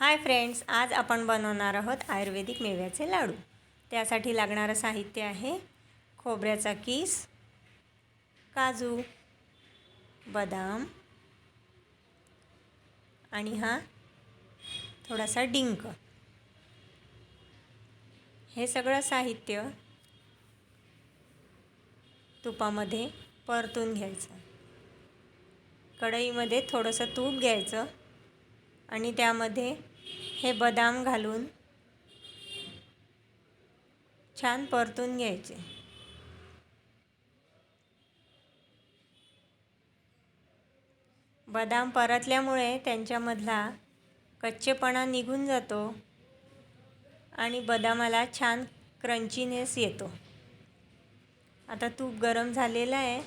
Hi friends आज आपण बनवणार आहोत आयुर्वेदिक मेव्याचे लाडू. त्यासाठी लागणारं साहित्य आहे खोबऱ्याचा किस काजू बदाम आणि हा थोडासा डिंक. हे सगळं साहित्य तुपामध्ये परतून घ्यायचं. कढईमध्ये थोडंसं तूप घ्यायचं आणि त्यामध्ये हे बदाम घालून छान परतून घ्यायचे. बदाम परतल्यामुळे त्यांच्यामधला कच्चेपणा निघून जातो आणि बदामाला छान क्रंचीनेस येतो. आता तूप गरम झालेलं आहे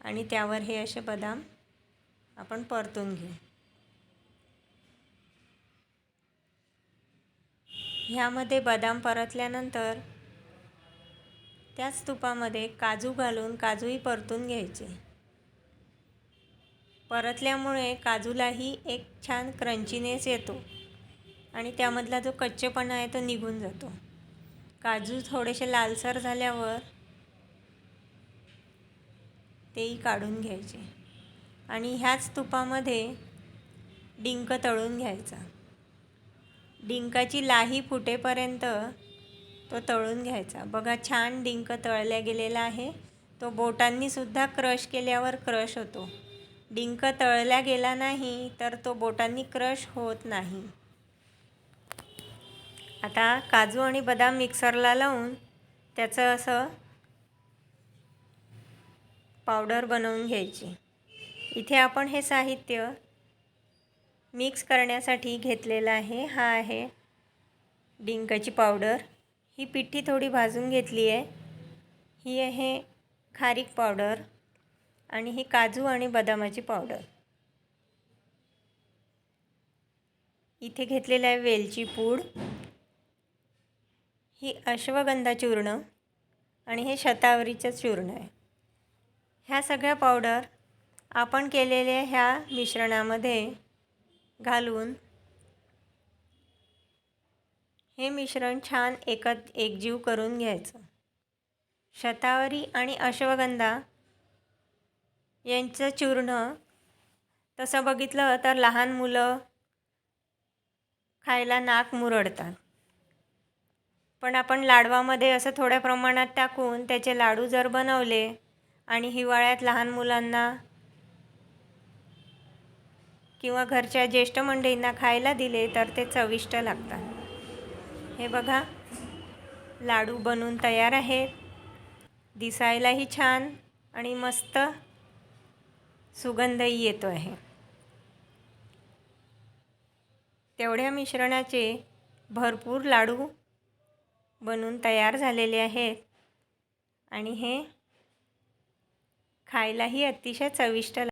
आणि त्यावर हे असे बदाम आपण परतून घेऊ. ह्यामध्ये बदाम परतल्यानंतर त्याच तुपामध्ये काजू घालून काजूही परतून घ्यायचे. परतल्यामुळे काजूलाही एक छान क्रंचीनेस येतो आणि त्यामधला जो कच्चेपणा आहे तो निघून जातो. काजू थोडेसे लालसर झाल्यावर तेही काढून घ्यायचे आणि ह्याच तुपामध्ये डिंक तळून घ्यायचा. डिंकाची लाही फुटेपर्यंत तो तळून घ्यायचा. बघा छान डिंक तळल्या गेलेला आहे. तो बोटांनीसुद्धा क्रश केल्यावर क्रश होतो. डिंक तळल्या गेला नाही तर तो बोटांनी क्रश होत नाही. आता काजू आणि बदाम मिक्सरला लावून त्याचं असं पावडर बनवून घ्यायची. इथे आपण हे साहित्य मिक्स करण्यासाठी घेतलेला आहे. हा आहे डिंकाची पावडर. ही पिठी थोडी भाजून घेतली आहे. ही आहे खारीक पावडर आणि ही काजू आणि बदामाची पावडर. इथे घेतलेलं आहे वेलची पूड. ही अश्वगंधा चूर्ण आणि हे शतावरीचं चूर्ण आहे. ह्या सगळ्या पावडर आपण केलेल्या ह्या मिश्रणामध्ये घालून. हे मिश्रण छान एकत एकजीव करून घ्यायचं. शतावरी आणि अश्वगंधा यांचं चूर्ण तसं बघितलं तर लहान मुलं खायला नाक मुरडतात. पण आपण लाडवामध्ये असं थोड्या प्रमाणात टाकून त्याचे लाडू जर बनवले आणि हिवाळ्यात लहान मुलांना किंवा घरच्या ज्येष्ठ मंडळींना खायला दिले तर ते चविष्ट लागतात. हे बघा लाडू बनून तयार आहेत. दिसायलाही छान आणि मस्त सुगंधही येतो आहे. तेवढ्या मिश्रणाचे भरपूर लाडू बनून तयार झालेले आहेत आणि हे खायलाही अतिशय चविष्ट